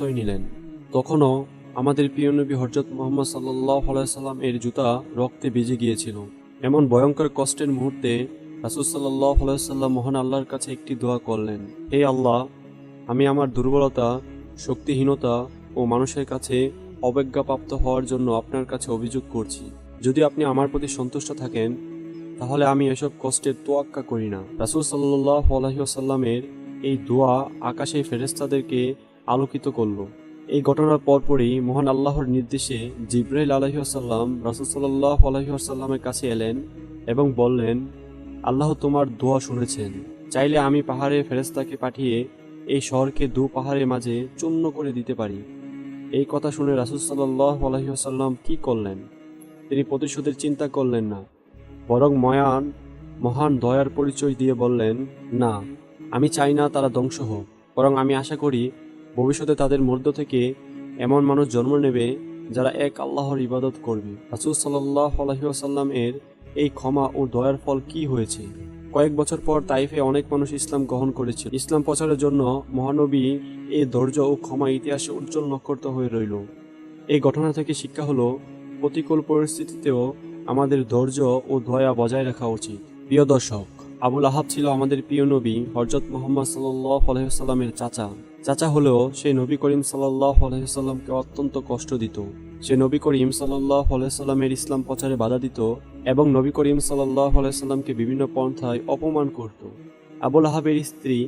আশ্রয় নিলেন। তখনও আমাদের প্রিয় নবী হজরত মোহাম্মদ সাল্লাহ সাল্লাম এর জুতা রক্তে ভিজে গিয়েছিল। এমন ভয়ঙ্কর কষ্টের মুহূর্তে রাসুল সাল্লাহ সাল্লাম মহান আল্লাহর কাছে একটি দোয়া করলেন, হে আল্লাহ, আমি আমার দুর্বলতা, শক্তিহীনতা ও মানুষের কাছে অবজ্ঞাপ্রাপ্ত হওয়ার জন্য আপনার কাছে অভিযোগ করছি। যদি আপনি আমার প্রতি সন্তুষ্ট থাকেন, তাহলে আমি এসব কষ্টের তোয়াক্কা করি না। রাসুল সাল্লাহ আলহিহাসাল্লামের এই দোয়া আকাশে ফেরেস্তাদেরকে আলোকিত করল। এই ঘটনার পরপরই মহান আল্লাহর নির্দেশে জিব্রাইল আলহিহাসাল্লাম রাসুল সাল্লাহ আলহিহাসাল্লামের কাছে এলেন এবং বললেন, আল্লাহ তোমার দোয়া শুনেছেন। চাইলে আমি পাহাড়ে ফেরেস্তাকে পাঠিয়ে এই শহরকে দু পাহাড়ের মাঝে চূর্ণ করে দিতে পারি। এই কথা শুনে রাসুল সাল্লাহ আলহিহাসাল্লাম কি করলেন? তিনি প্রতিশোধের চিন্তা করলেন না, বরং ময়ান, মহান দয়ার পরিচয় দিয়ে বললেন, না, আমি চাই না তারা ধ্বংস হোক, বরং আমি আশা করি ভবিষ্যতে তাদের মধ্য থেকে এমন মানুষ জন্ম নেবে যারা এক আল্লাহর ইবাদত করবে। রাসুল সাল্লাহ আলহিহাসাল্লাম এর এই ক্ষমা ও দয়ার ফল কি হয়েছে? কয়েক বছর পর তাইফে অনেক মানুষ ইসলাম গ্রহণ করেছিল। ইসলাম প্রচারের জন্য মহানবী এ ধৈর্য ও ক্ষমা ইতিহাসে উজ্জ্বল নক্ষত্র হয়ে রইল। এই ঘটনা থেকে শিক্ষা হলো, প্রতিকূল পরিস্থিতিতেও আমাদের ধৈর্য ও দয়া বজায় রাখা উচিত। প্রিয় দর্শক, আবুল আহাব ছিল আমাদের প্রিয় নবী হরজত মোহাম্মদ সাল্লাহ আলহিসাল্লামের চাচা। চাচা হলেও সে নবী করিম সাল্লাহ আলহিসাল্লামকে অত্যন্ত কষ্ট দিত। সে নবী করিম সাল্লাহ আলহিসাল্লামের ইসলাম প্রচারে বাধা দিত এবং নবী করিম সাল্লাহ আলাইসাল্লামকে বিভিন্ন পন্থায় অপমান করত। আবুল আহাবের স্ত্রী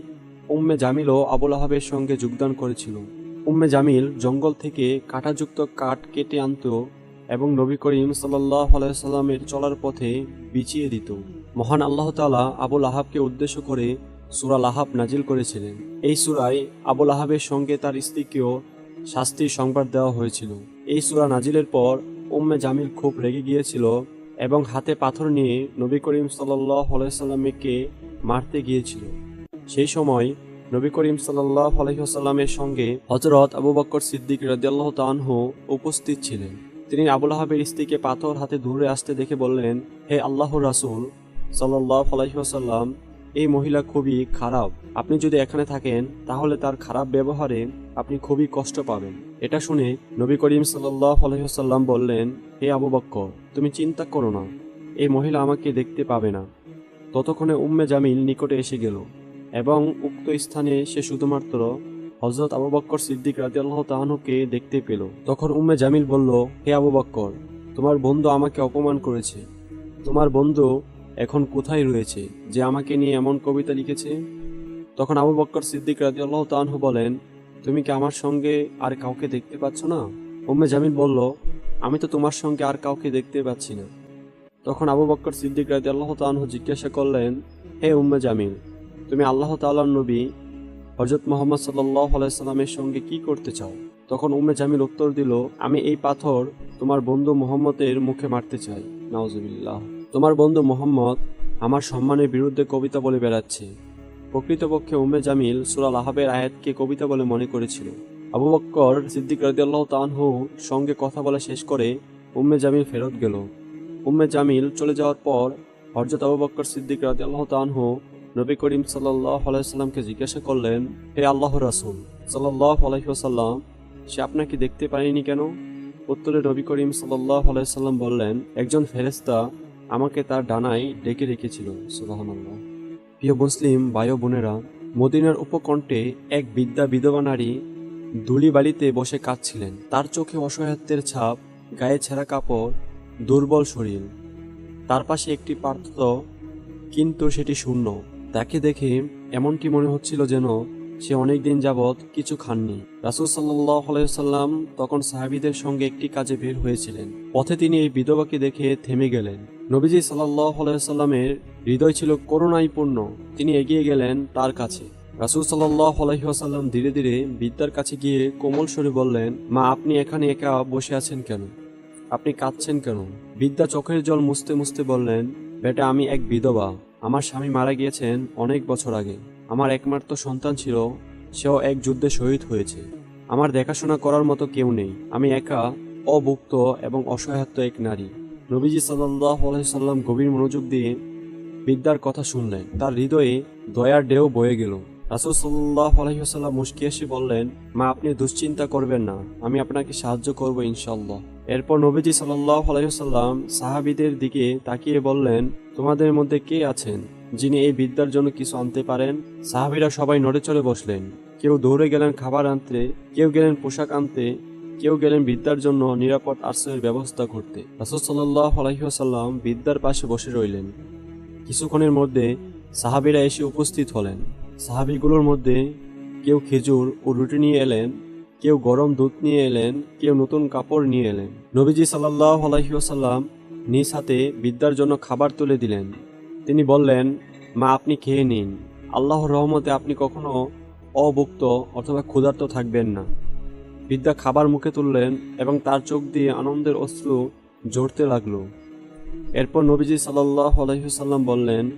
উম্মে জামিলও আবুল আহাবের সঙ্গে যোগদান করেছিল। উম্মে জামিল জঙ্গল থেকে কাঁটাযুক্ত কাঠ কেটে আনত এবং নবী করিম সাল্লাহ আলাইসাল্লামের চলার পথে বিছিয়ে দিত। মহান আল্লাহ তালা আবুল আহাবকে উদ্দেশ্য করে সুরা আহাব নাজিল করেছিলেন। এই সুরায় আবুল আহাবের সঙ্গে তার স্ত্রীকেও শাস্তির সংবাদ দেওয়া হয়েছিল। এই সুরা নাজিলের পর উম্মে জামিল খুব রেগে গিয়েছিল এবং হাতে পাথর নিয়ে নবী করিম সাল্লাহ মারতে গিয়েছিল। সেই সময় নবী করিম সাল্লাহ সঙ্গে হজরত আবু বক্কর সিদ্দিক রাজিয়াল্লাহ তানহু উপস্থিত ছিলেন। তিনি আবুল আহাবের স্ত্রীকে পাথর হাতে দূরে আসতে দেখে বললেন, হে আল্লাহ রাসুল সাল্লাহ আলহিহাসাল্লাম এই মহিলা খুবই খারাপ। আপনি যদি এখানে থাকেন, তাহলে তার খারাপ ব্যবহারে আপনি খুবই কষ্ট পাবেন। এটা শুনে নবী করিম আলহিহাসাল্লাম বললেন, হে আবু বক্কর, তুমি চিন্তা করো না। এই মহিলা আমাকে দেখতে পাবে না। ততক্ষণে উম্মে জামিল নিকটে এসে গেল এবং উক্ত স্থানে সে শুধুমাত্র হজরত আবু বক্কর সিদ্দিক রাজি আল্লাহ তাহানুকে দেখতে পেল। তখন উম্মে জামিল বলল, হে আবু বক্কর, তোমার বন্ধু আমাকে অপমান করেছে। তোমার বন্ধু এখন কোথায় রয়েছে? যে আমাকে নিয়ে এমন কবিতা লিখেছে? তখন আবু বক্কর সিদ্দিক রাজি আল্লাহ তাহানহু বলেন, তুমি কি আমার সঙ্গে আর কাউকে দেখতে পাচ্ছ না? উম্মে জামিল বলল, আমি তো তোমার সঙ্গে আর কাউকে দেখতে পাচ্ছি না। তখন আবু বক্কর সিদ্দিক রাজি আল্লাহ তালহ জিজ্ঞাসা করলেন, হে উম্মে জামিল, তুমি আল্লাহ তাল্লাহ নবী হজরত মোহাম্মদ সাল্লাহ আলাইসাল্লামের সঙ্গে কি করতে চাও? তখন উম্মে জামিল উত্তর দিল, আমি এই পাথর তোমার বন্ধু মোহাম্মদের মুখে মারতে চাই। নাওজবিল্লাহ তোমার বন্ধু মোহাম্মদ আমার সম্মানের বিরুদ্ধে কবিতা বলে বেড়াচ্ছে। প্রকৃতপক্ষে উম্মে জামিল সুরাল আহাবের আয়াতকে কবিতা বলে মনে করেছিল। আবু বক্কর সিদ্দিক রাদিয়াল্লাহ তানহু সঙ্গে কথা বলা শেষ করে উম্মে জামিল ফেরত গেল। উম্মে জামিল চলে যাওয়ার পর হরজত আবু বক্কর সিদ্দিক রাদিয়াল্লাহ তানহু নবী করিম সাল্লাহ আলাইসাল্লামকে জিজ্ঞাসা করলেন, হে আল্লাহ রাসুল সাল্লাহ আলাইসাল্লাম সে আপনাকে দেখতে পারেনি কেন? উত্তরে নবী করিম সাল্লাহ আলাইসাল্লাম বললেন, একজন ফেরেস্তা আমাকে তার ডানায় ডেকে রেখেছিল সুবাহান্লাহ প্রিয় মুসলিম বায়ু বোনেরা, মদিনার উপকণ্ঠে এক বিদ্যা বিধবা নারী ধুলিবালিতে বসে কাঁদছিলেন। তার চোখে অসহায়ত্বের ছাপ, গায়ে ছেঁড়া কাপড়, দুর্বল শরীর। তার পাশে একটি পাত্র কিন্তু সেটি শূন্য। তাকে দেখে এমনটি মনে হচ্ছিল যেন সে অনেক দিন যাবৎ কিছু খাননি। রাসুল আলাইসাল্লাম তখন সাহাবিদের সঙ্গে একটি কাজে বের হয়েছিলেন। পথে তিনি এই বিধবাকে দেখে থেমে গেলেন। নবীজি সাল্লাহ আলাইসাল্লামের হৃদয় ছিল করুণায় পূর্ণ তিনি এগিয়ে গেলেন তার কাছে। রাসুল সাল্লাহ আলহিহাসাল্লাম ধীরে ধীরে বিদ্যার কাছে গিয়ে কোমল স্বরে বললেন, মা, আপনি এখানে একা বসে আছেন কেন? আপনি কাঁদছেন কেন? বিদ্যা চোখের জল মুছতে মুছতে বললেন, বেটা, আমি এক বিধবা। আমার স্বামী মারা গিয়েছেন অনেক বছর আগে। আমার একমাত্র সন্তান ছিল, সেও এক যুদ্ধে শহীদ হয়েছে। আমার দেখাশোনা করার মতো কেউ নেই। আমি একা, অভুক্ত এবং অসহায়ত্ব এক নারী। নবীজি সাল্লাহ সাল্লাম গভীর মনোযোগ দিয়ে বিদ্যার কথা শুনলেন। তার হৃদয়ে দয়ার ঢেউ বয়ে গেল। রাসুল সাল্লাহ আলহিহাল্লাম মুশকি এসে বললেন, মা, আপনি দুশ্চিন্তা করবেন না। আমি আপনাকে সাহায্য করব ইনশাল্লাহ এরপর নবীজি সাল্লাহ আলহিহাল্লাম সাহাবিদের দিকে তাকিয়ে বললেন, তোমাদের মধ্যে কে আছেন? যিনি এই বিদ্যার জন্য কিছু আনতে পারেন, সাহাবিরা সবাই নড়ে চড়ে বসলেন। কেউ দৌড়ে গেলেন খাবার আনতে, কেউ গেলেন পোশাক আনতে, কেউ গেলেন বিদ্যার জন্য নিরাপদ আশ্রয়ের ব্যবস্থা করতে। রাসুল সাল্লাহ আলহিহাল্লাম বিদ্যার পাশে বসে রইলেন। কিছুক্ষণের মধ্যে সাহাবিরা এসে উপস্থিত হলেন। সাহাবিগুলোর মধ্যে কেউ খেজুর ও রুটি নিয়ে এলেন, কেউ গরম দুধ নিয়ে এলেন, কেউ নতুন কাপড় নিয়ে এলেন। নবীজি সাল্লাহ আলহিহাল্লাম নিজ হাতে বিদ্যার জন্য খাবার তুলে দিলেন। তিনি বললেন, মা, আপনি খেয়ে নিন। আল্লাহর রহমতে আপনি কখনো অভুক্ত অথবা ক্ষুধার্ত থাকবেন না। বিদ্যা খাবার মুখে তুললেন এবং তার চোখ দিয়ে আনন্দের অশ্রু ঝরতে লাগল। এরপর নবীজি সাল্লাহ আলহিহাল্লাম বললেন,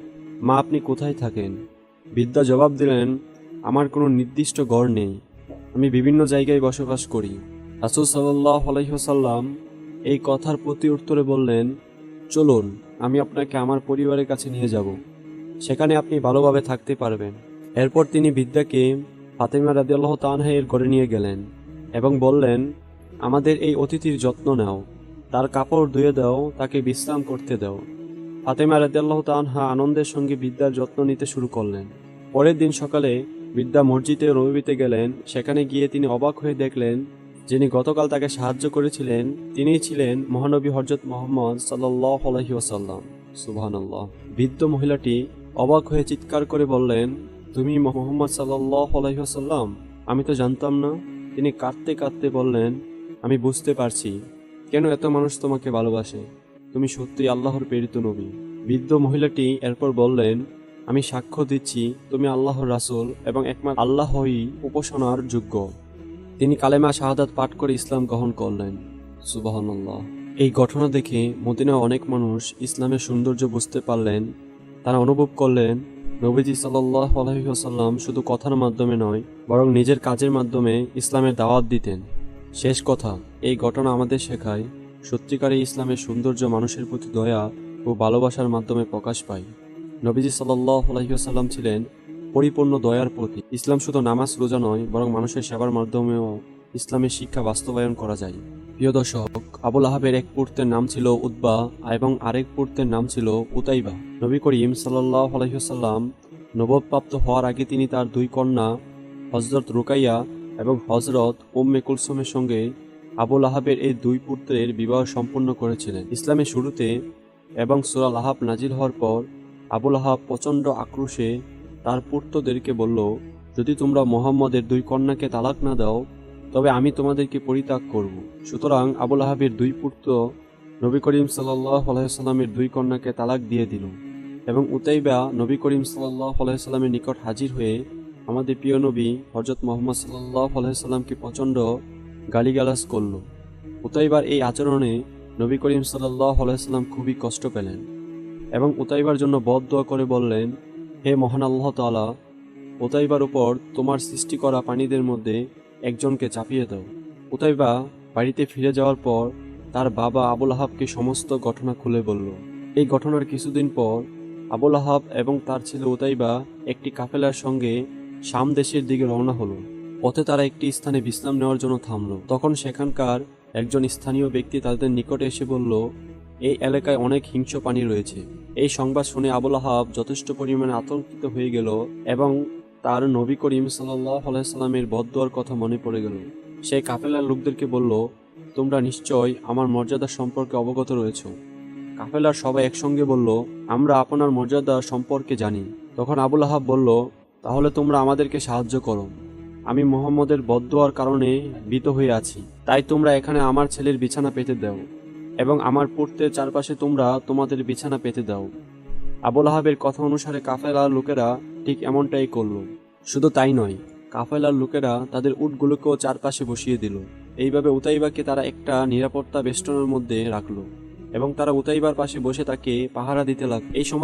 মা, আপনি কোথায় থাকেন? বিদ্যা জবাব দিলেন, আমার কোনো নির্দিষ্ট গড় নেই। আমি বিভিন্ন জায়গায় বসবাস করি। রাসুল সাল্লাহ আলহিহাল্লাম এই কথার প্রতি উত্তরে বললেন, চলুন আমি আপনাকে আমার পরিবারের কাছে নিয়ে যাব। সেখানে আপনি ভালোভাবে থাকতে পারবেন। এরপর তিনি বিদ্যাকে ফাতেমা রাদিয়াল্লাহ তানহাইয়ের ঘরে নিয়ে গেলেন এবং বললেন, আমাদের এই অতিথির যত্ন নাও। তার কাপড় ধুয়ে দাও, তাকে বিশ্রাম করতে দাও। ফাতেমা রাদিয়াল্লাহ তানহা আনন্দের সঙ্গে বিদ্যার যত্ন নিতে শুরু করলেন। পরের দিন সকালে বিদ্যা মসজিদে রবিতে গেলেন। সেখানে গিয়ে তিনি অবাক হয়ে দেখলেন যিনি গতকাল তাকে সাহায্য করেছিলেন তিনি ছিলেন মহানবী হজরত মোহাম্মদ সাল্লাহ আলহি ওসাল্লাম সুবহানাল্লাহ। বৃদ্ধ মহিলাটি অবাক হয়ে চিৎকার করে বললেন, তুমি মোহাম্মদ সাল্লাহ ওসাল্লাম আমি তো জানতাম না। তিনি কাঁদতে কাঁদতে বললেন, আমি বুঝতে পারছি। কেন এত মানুষ তোমাকে ভালোবাসে? তুমি সত্যি আল্লাহর প্রেরিত নবী। বৃদ্ধ মহিলাটি এরপর বললেন, আমি সাক্ষ্য দিচ্ছি, তুমি আল্লাহর রাসুল এবং একমাত্র আল্লাহই উপাসনার যোগ্য। তিনি কালেমা শাহাদাত পাঠ করে ইসলাম গ্রহণ করলেন। সুবাহান্লাহ এই ঘটনা দেখে মদিনা অনেক মানুষ ইসলামের সৌন্দর্য বুঝতে পারলেন। তারা অনুভব করলেন, নবীজি সাল্লাহ আলহিহাসাল্লাম শুধু কথার মাধ্যমে নয়, বরং নিজের কাজের মাধ্যমে ইসলামের দাওয়াত দিতেন। শেষ কথা, এই ঘটনা আমাদের শেখায়, সত্যিকারে ইসলামের সৌন্দর্য মানুষের প্রতি দয়া ও ভালোবাসার মাধ্যমে প্রকাশ পায়। নবীজি সাল্লাহ আলহিহাসাল্লাম ছিলেন পরিপূর্ণ দয়ার প্রতি। ইসলাম শুধু নামাজ, রোজা নয়, বরং মানুষের সেবার মাধ্যমেও ইসলামের শিক্ষা বাস্তবায়ন করা যায়। প্রিয় দর্শক, আবুল আহাবের এক পুত্রের নাম ছিল উদ্বা এবং আরেক পুত্রের নাম ছিল উতাইবা। নবী করিম সাল্লাহ আলহিহাল্লাম নবপ্রাপ্ত হওয়ার আগে তিনি তার দুই কন্যা হজরত রুকাইয়া এবং হজরত উম্মে কুলসুমের সঙ্গে আবুল আহাবের এই দুই পুত্রের বিবাহ সম্পন্ন করেছিলেন। ইসলামের শুরুতে এবং সুরাল আহাব নাজিল হওয়ার পর আবুল আহাব প্রচণ্ড আক্রোশে তার পুত্রদেরকে বলল, যদি তোমরা মোহাম্মদের দুই কন্যাকে তালাক না দাও, তবে আমি তোমাদেরকে পরিত্যাগ করব। সুতরাং আবুল আহাবের দুই পুত্র নবী করিম সাল্লাহ আলাইসাল্লামের দুই কন্যাকে তালাক দিয়ে দিল এবং উতাইবা নবী করিম সাল্লাহ আলাইসাল্লামের নিকট হাজির হয়ে আমাদের প্রিয় নবী হজরত মোহাম্মদ সাল্লাহ প্রচণ্ড গালিগালাজ করল। উতাইবার এই আচরণে নবী করিম সাল্লাহ আলাইসাল্লাম খুবই কষ্ট পেলেন এবং উতাইবার জন্য বদ দোয়া করে বললেন হে মহান আল্লাহ তালা উতাইবার উপর তোমার সৃষ্টি করা প্রাণীদের মধ্যে একজনকে চাপিয়ে দাও। উতাইবা বাড়িতে ফিরে যাওয়ার পর তার বাবা আবুল আহাবকে সমস্ত ঘটনা খুলে বলল। এই ঘটনার কিছুদিন পর আবুল আহাব এবং তার ছেলে ওতাইবা একটি কাফেলার সঙ্গে শাম দেশের দিকে রওনা হলো। পথে তারা একটি স্থানে বিশ্রাম নেওয়ার জন্য থামলো। তখন সেখানকার একজন স্থানীয় ব্যক্তি তাদের নিকটে এসে বলল এই এলাকায় অনেক হিংস্র প্রাণী রয়েছে। এই সংবাদ শুনে আবুল আহাব যথেষ্ট পরিমাণে আতঙ্কিত হয়ে গেল এবং তার নবী করিম সাল্লাহ বদুয়ার কথা মনে পড়ে গেল। সে কাফেলার লোকদেরকে বলল, তোমরা নিশ্চয় আমার মর্যাদা সম্পর্কে অবগত রয়েছ। কাফেলার সবাই একসঙ্গে বলল, আমরা আপনার মর্যাদা সম্পর্কে জানি। তখন আবুল আহাব বলল, তাহলে তোমরা আমাদেরকে সাহায্য করো। আমি মোহাম্মদের বদুয়ার কারণে ভীত হয়ে আছি। তাই তোমরা এখানে আমার ছেলের বিছানা পেতে দাও। এবং আমার পড়তে চারপাশে তোমরা তোমাদের বিছানা পেতে দাও। আবুল আহাবের কথা অনুসারে কাফেলার লোকেরা ঠিক এমনটাই করল। শুধু তাই নয়, কাফেলার লোকেরা তাদের উটগুলোকেও চারপাশে বসিয়ে দিল। এইভাবে উতাইবাকে তারা একটা নিরাপত্তা বেষ্টনের মধ্যে রাখল এবং তারা উতাইবার পাশে বসে তাকে পাহারা দিতে লাগল এই সময়